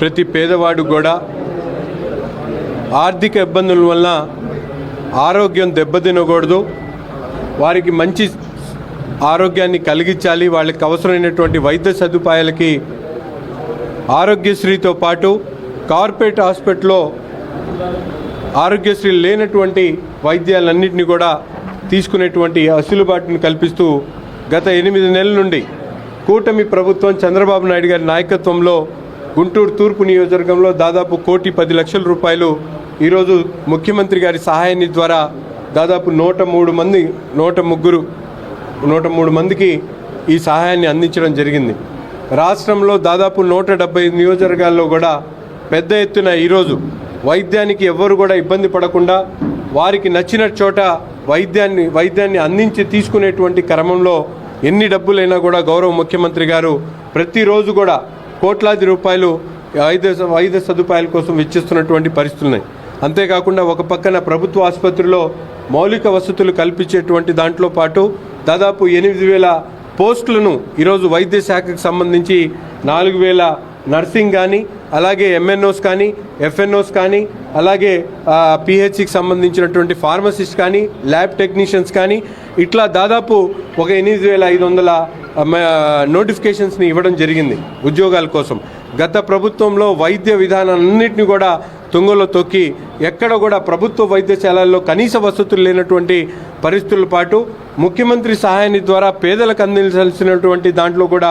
ప్రతి పేదవాడు కూడా ఆర్థిక ఇబ్బందుల వల్ల ఆరోగ్యం దెబ్బతినకూడదు. వారికి మంచి ఆరోగ్యాన్ని కలిగించాలి. వాళ్ళకి అవసరమైనటువంటి వైద్య సదుపాయాలకి ఆరోగ్యశ్రీతో పాటు కార్పొరేట్ హాస్పిటల్లో ఆరోగ్యశ్రీ లేనటువంటి వైద్యాలన్నింటినీ కూడా తీసుకునేటువంటి అసులుబాటును కల్పిస్తూ గత ఎనిమిది నెలల నుండి కూటమి ప్రభుత్వం చంద్రబాబు నాయుడు గారి నాయకత్వంలో గుంటూరు తూర్పు నియోజకవర్గంలో దాదాపు కోటి పది లక్షల రూపాయలు ఈరోజు ముఖ్యమంత్రి గారి సహాయాన్ని ద్వారా దాదాపు నూట మూడు మంది నూట ముగ్గురు నూట మూడు మందికి ఈ సహాయాన్ని అందించడం జరిగింది. రాష్ట్రంలో దాదాపు నూట డెబ్బై నియోజకవర్గాల్లో కూడా పెద్ద ఎత్తున ఈరోజు వైద్యానికి ఎవ్వరు కూడా ఇబ్బంది పడకుండా వారికి నచ్చిన చోట వైద్యాన్ని వైద్యాన్ని అందించి తీసుకునేటువంటి క్రమంలో ఎన్ని డబ్బులైనా కూడా గౌరవ ముఖ్యమంత్రి గారు ప్రతిరోజు కూడా కోట్లాది రూపాయలు వైద్య వైద్య సదుపాయాల కోసం వెచ్చిస్తున్నటువంటి పరిస్థితులు ఉన్నాయి అంతేకాకుండా ఒక పక్కన ప్రభుత్వ ఆసుపత్రిలో మౌలిక వసతులు కల్పించేటువంటి దాంట్లో పాటు దాదాపు ఎనిమిది వేల పోస్టులను ఈరోజు వైద్య శాఖకు సంబంధించి నాలుగు వేల నర్సింగ్ కానీ అలాగే ఎంఎన్ఓస్ కానీ ఎఫ్ఎన్ఓస్ కానీ అలాగే పిహెచ్సికి సంబంధించినటువంటి ఫార్మసిస్ట్ కానీ ల్యాబ్ టెక్నీషియన్స్ కానీ ఇట్లా దాదాపు ఒక ఎనిమిది వేల ఐదు వందల నోటిఫికేషన్స్ని ఇవ్వడం జరిగింది ఉద్యోగాల కోసం. గత ప్రభుత్వంలో వైద్య విధానాలన్నింటినీ కూడా తుంగలో తొక్కి ఎక్కడ కూడా ప్రభుత్వ వైద్యశాలల్లో కనీస వసతులు లేనటువంటి పరిస్థితుల పాటు ముఖ్యమంత్రి సహాయాన్ని ద్వారా పేదలకు అందించాల్సినటువంటి దాంట్లో కూడా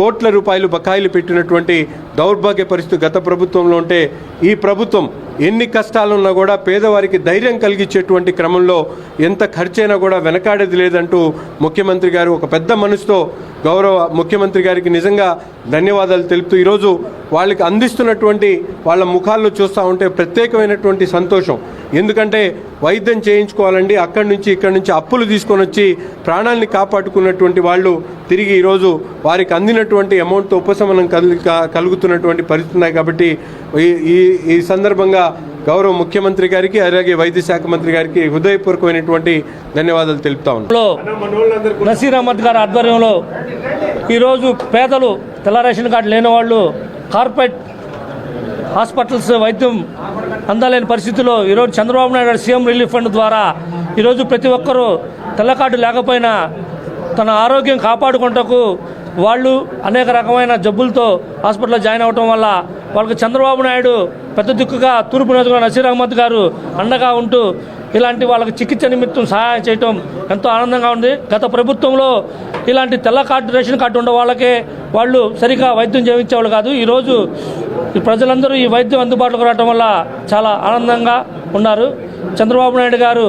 కోట్ల రూపాయలు బకాయిలు పెట్టినటువంటి దౌర్భాగ్య పరిస్థితి గత ప్రభుత్వంలో ఉంటే ఈ ప్రభుత్వం ఎన్ని కష్టాలున్నా కూడా పేదవారికి ధైర్యం కలిగించేటువంటి క్రమంలో ఎంత ఖర్చైనా కూడా వెనకాడేది లేదంటూ ముఖ్యమంత్రి గారు ఒక పెద్ద మనసుతో గౌరవ ముఖ్యమంత్రి గారికి నిజంగా ధన్యవాదాలు తెలుపుతూ ఈరోజు వాళ్ళకి అందిస్తున్నటువంటి వాళ్ళ ముఖాల్లో చూస్తూ ఉంటే ప్రత్యేకమైనటువంటి సంతోషం. ఎందుకంటే వైద్యం చేయించుకోవాలండి అక్కడి నుంచి ఇక్కడి నుంచి అప్పులు తీసుకొని వచ్చి ప్రాణాలని కాపాడుకున్నటువంటి వాళ్ళు తిరిగి ఈరోజు వారికి అందినటువంటి అమౌంట్తో ఉపశమనం కలు కలుగుతున్నటువంటి పరిస్థితి ఉన్నాయి కాబట్టి ఈ ఈ ఈ సందర్భంగా గౌరవ ముఖ్యమంత్రి గారికి అలాగే వైద్య శాఖ మంత్రి గారికి హృదయపూర్వకమైనటువంటి ధన్యవాదాలు తెలుపుతా ఉన్నాను లో నసీర్ అహ్మద్ గారి ఆధ్వర్యంలో ఈరోజు పేదలు తెల్ల రేషన్ కార్డు లేని వాళ్ళు కార్పొరేట్ హాస్పిటల్స్ వైద్యం అందలేని పరిస్థితిలో ఈరోజు చంద్రబాబు నాయుడు గారి సీఎం రిలీఫ్ ఫండ్ ద్వారా ఈరోజు ప్రతి ఒక్కరూ తెల్ల కార్డు లేకపోయినా తన ఆరోగ్యం కాపాడుకుంటకు వాళ్ళు అనేక రకమైన జబ్బులతో హాస్పిటల్లో జాయిన్ అవ్వటం వల్ల వాళ్ళకి చంద్రబాబు నాయుడు పెద్ద దిక్కుగా తూర్పు నియోజకవర్గం నసీర్ అహ్మద్ గారు అండగా ఉంటూ ఇలాంటి వాళ్ళకి చికిత్స నిమిత్తం సహాయం చేయటం ఎంతో ఆనందంగా ఉంది. గత ప్రభుత్వంలో ఇలాంటి తెల్ల కార్డు రేషన్ కార్డు ఉండే వాళ్ళకే వాళ్ళు సరిగా వైద్యం చేయించేవాళ్ళు కాదు. ఈరోజు ఈ ప్రజలందరూ ఈ వైద్యం అందుబాటులోకి రావడం వల్ల చాలా ఆనందంగా ఉన్నారు. చంద్రబాబు నాయుడు గారు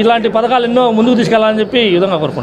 ఇలాంటి పథకాలు ఎన్నో ముందుకు తీసుకెళ్ళాలని చెప్పి ఈ విధంగా కోరుకుంటున్నారు